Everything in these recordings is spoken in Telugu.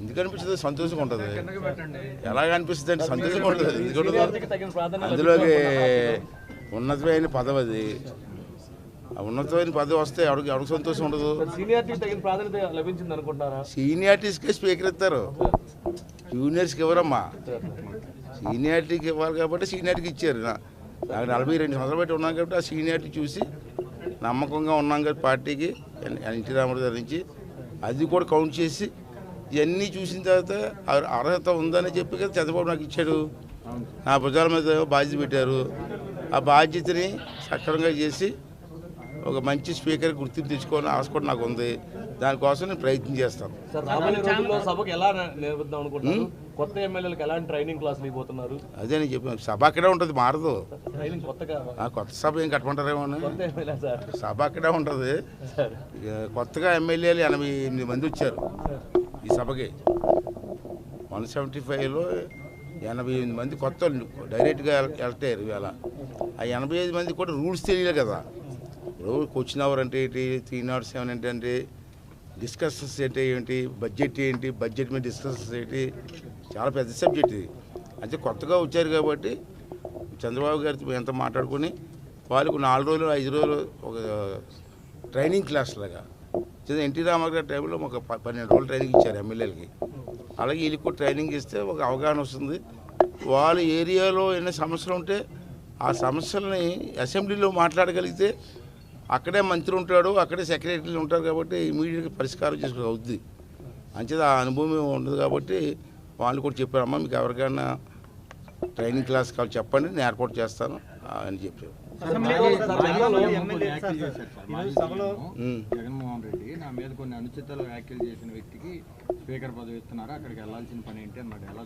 ఎందుకు అనిపిస్తుంది? సంతోషంగా ఉంటుంది. ఎలాగ అనిపిస్తుంది అంటే సంతోషంగా ఉంటుంది. ఎందుకంటే అందులోకి ఉన్నతమైన పదవి అది. ఆ ఉన్నతమైన పదవి వస్తే ఎవరికి ఎవరికి సంతోషం ఉండదు? సీనియారిటీస్కే స్పీకర్ ఇస్తారు. జూనియర్స్కి ఇవ్వరమ్మా సీనియారిటీకి ఇవ్వాలి కాబట్టి సీనియారిటీకి ఇచ్చారు. నా- నాకు నలభై రెండు సంవత్సరాలు బట్టి ఉన్నాం కాబట్టి ఆ సీనియారిటీ చూసి నమ్మకంగా ఉన్నాం కాబట్టి పార్టీకి. ఎన్- ఎన్టీ రామారావు గారి నుంచి అది కూడా కౌంట్ చేసి ఇవన్నీ చూసిన తర్వాత అర్- అర్హత ఉందని చెప్పి కదా చంద్రబాబు నాకు ఇచ్చాడు. నా భుజాల మీద బాధ్యత పెట్టారు. ఆ బాధ్యతని సక్రమంగా చేసి ఒక మంచి స్పీకర్ గుర్తింపు తెచ్చుకోవాలని ఆశ కూడా నాకు ఉంది. దానికోసం నేను ప్రయత్నం చేస్తాను. కొత్త ఎమ్మెల్యేలకు ఎలాంటి ట్రైనింగ్ క్లాసులు ఇవ్వబోతున్నారు? అదే నేను చెప్పాను సభ అక్కడే ఉంటుంది మారదు. ట్రైనింగ్ కొత్తగా? ఆ కొత్త సభ ఏం కట్టమంటారేమో సభ అక్కడే ఉంటుంది. కొత్తగా ఎమ్మెల్యేలు ఎనభై ఎనిమిది మంది వచ్చారు ఈ సభకి. వన్ సెవెంటీ ఫైవ్లో ఎనభై ఎనిమిది మంది కొత్త డైరెక్ట్గా ఎలక్ట్ అయ్యారు ఇవాళ. ఆ ఎనభై ఐదు మంది కూడా రూల్స్ తెలియలే కదా. ఇప్పుడు క్వశ్చన్ అవర్ అంటే ఏంటి త్రీ నాట్ సెవెన్ అంటే అంటే డిస్కషన్స్ అంటే ఏంటి బడ్జెట్ ఏంటి బడ్జెట్ మీద డిస్కషన్స్ ఏంటి చాలా పెద్ద సబ్జెక్ట్ ఇది. అంటే కొత్తగా వచ్చారు కాబట్టి చంద్రబాబు గారితో ఎంత మాట్లాడుకొని వాళ్ళకు నాలుగు రోజులు ఐదు రోజులు ఒక ట్రైనింగ్ క్లాస్ లాగా. చిన్న ఎన్టీ రామారావు గారి టైంలో ఒక పన్నెండు రోజులు ట్రైనింగ్ ఇచ్చారు ఎమ్మెల్యేలకి. అలాగే వీళ్ళకి కూడా ట్రైనింగ్ ఇస్తే ఒక అవగాహన వస్తుంది. వాళ్ళ ఏరియాలో ఎన్ని సమస్యలు ఉంటే ఆ సమస్యల్ని అసెంబ్లీలో మాట్లాడగలిగితే అక్కడే మంత్రి ఉంటాడు అక్కడే సెక్రటరీలు ఉంటారు కాబట్టి ఇమీడియట్గా పరిష్కారం చేసుకో అవుద్ది. అంచేది ఆ అనుభవం ఉండదు కాబట్టి వాళ్ళు కూడా చెప్పారు అమ్మ మీకు ఎవరికైనా ట్రైనింగ్ క్లాస్ కావాలి చెప్పండి నేను ఏర్పాటు చేస్తాను అని చెప్పారు. జగన్మోహన్ రెడ్డి నా మీద కొన్ని అనుచితాలు వ్యాఖ్యలు చేసిన వ్యక్తికి స్పీకర్ పదవి ఇస్తున్నారు? అక్కడికి వెళ్ళాల్సిన పని ఏంటి అన్నమాట. ఎలా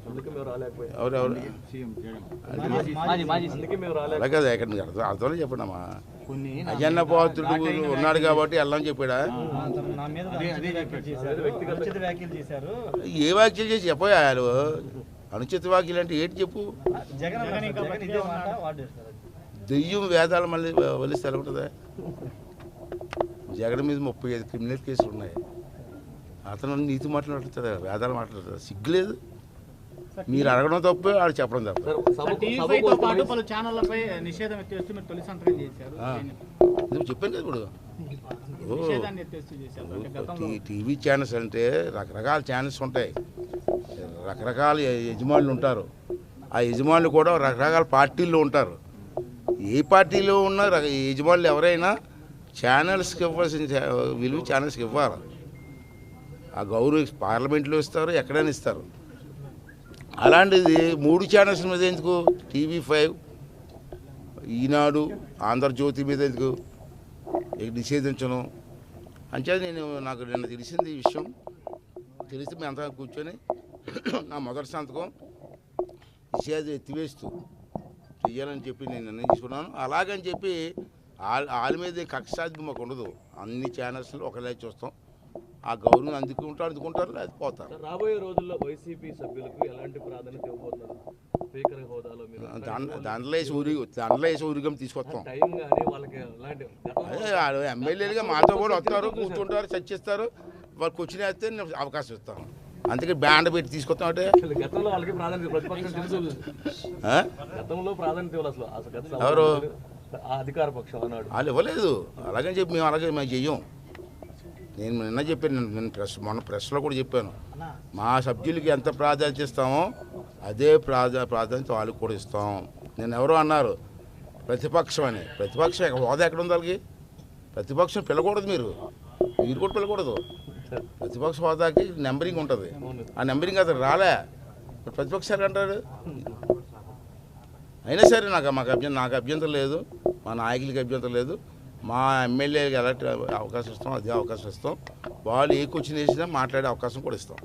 మీకు అర్థం అర్థంలో చెప్పండి అమ్మా. కొన్ని నా అజన్న పాత్రుడు ఉన్నాడు కాబట్టి వెళ్ళని చెప్పాడా? ఏ వ్యాఖ్యలు చేసి చెప్పారు అనుచిత వ్యాఖ్యలు అంటే ఏంటి చెప్పు? దెయ్యం వేదాలు మళ్ళీ వలిస్తే ఎలా ఉంటుందా? జగన్ మీద ముప్పై ఐదు క్రిమినల్ కేసులు ఉన్నాయి. అతను నీతి మాట్లాడుతుందా? వేదాలు మాట్లాడుతుందా? సిగ్గులేదు. మీరు అడగడం తప్పు వాడు చెప్పడం తప్పు. చెప్పాను కదా ఇప్పుడు. టీవీ ఛానల్స్ అంటే రకరకాల ఛానల్స్ ఉంటాయి. రకరకాల యజమానులు ఉంటారు. ఆ యజమానులు కూడా రకరకాల పార్టీల్లో ఉంటారు. ఏ పార్టీలో ఉన్న రక- యజమానులు ఎవరైనా ఛానల్స్కి ఇవ్వాల్సిన విలువ ఛానల్స్కి ఇవ్వాలి. ఆ గౌరవ పార్లమెంట్లో ఇస్తారు ఎక్కడైనా ఇస్తారు. అలాంటిది మూడు ఛానల్స్ మీద ఎందుకు? టీవీ ఫైవ్ ఈనాడు ఆంధ్రజ్యోతి మీద ఎందుకు? నిషేధించను. అంచేది నేను నాకు నిన్న తెలిసింది ఈ విషయం. తెలిసి మేము అంతా కూర్చొని నా మొదటి సంతకం నిషేధం ఎత్తివేస్తూ చెయ్యాలని చెప్పి నేను నిర్ణయించుకున్నాను. అలాగని చెప్పి వాళ్ళ వాళ్ళ మీద కక్ష సాధ్యం మాకు ఉండదు. అన్ని ఛానల్స్లో ఒకలే చూస్తాం. ఆ గౌరవం అందుకుంటారు అందుకుంటారు లేదా పోతారు. రాబోయే రోజుల్లో వైసీపీ సభ్యులకు ఎలాంటి ప్రాధాన్యత ఇవ్వబోతున్నారు? స్పీకర్ హోదాలో వేసి ఊరి దాంట్లో వేసి ఊరిగం తీసుకొస్తాం. వాళ్ళకి అదే ఎమ్మెల్యేలుగా మాతో కూడా వస్తారు కూర్చుంటారు చర్చిస్తారు. వాళ్ళు కూర్చుని వేస్తే అవకాశం ఇస్తాను. అందుకే బ్యాండ్ పెట్టి తీసుకొస్తాం అంటే గతంలో వాళ్ళకి ప్రాధాన్యత ఎవరు? అధికార పక్షం అన్నాడు. వాళ్ళు ఇవ్వలేదు. అలాగని చెప్పి మేము అలాగే మేము చెయ్యం. నేను నిన్న చెప్పాను నేను- నేను ప్రెస్ మొన్న ప్రెస్లో కూడా చెప్పాను. మా సభ్యులకి ఎంత ప్రాధాన్యత ఇస్తామో అదే ప్రాధా ప్రాధాన్యత వాళ్ళకి కూడా ఇస్తాం. నేను ఎవరో అన్నారు ప్రతిపక్షం అని. ప్రతిపక్షం హోదా ఎక్కడ ఉంది వాళ్ళకి? ప్రతిపక్షం పిలకూడదు మీరు. మీరు కూడా పిలకూడదు. ప్రతిపక్ష హోదాకి నెంబరింగ్ ఉంటుంది. ఆ నెంబరింగ్ అతను రాలే. ప్రతిపక్షాలు అంటారు? అయినా సరే నాకు మాకు అభ్యంతరం నాకు అభ్యంతరం లేదు. మా నాయకులకి అభ్యంతరం లేదు. మా ఎమ్మెల్యేకి ఎలాంటి అవకాశం ఇస్తాం అదే అవకాశం ఇస్తాం. వాళ్ళు ఏ క్వశ్చన్ వేసినా మాట్లాడే అవకాశం కూడా ఇస్తాం.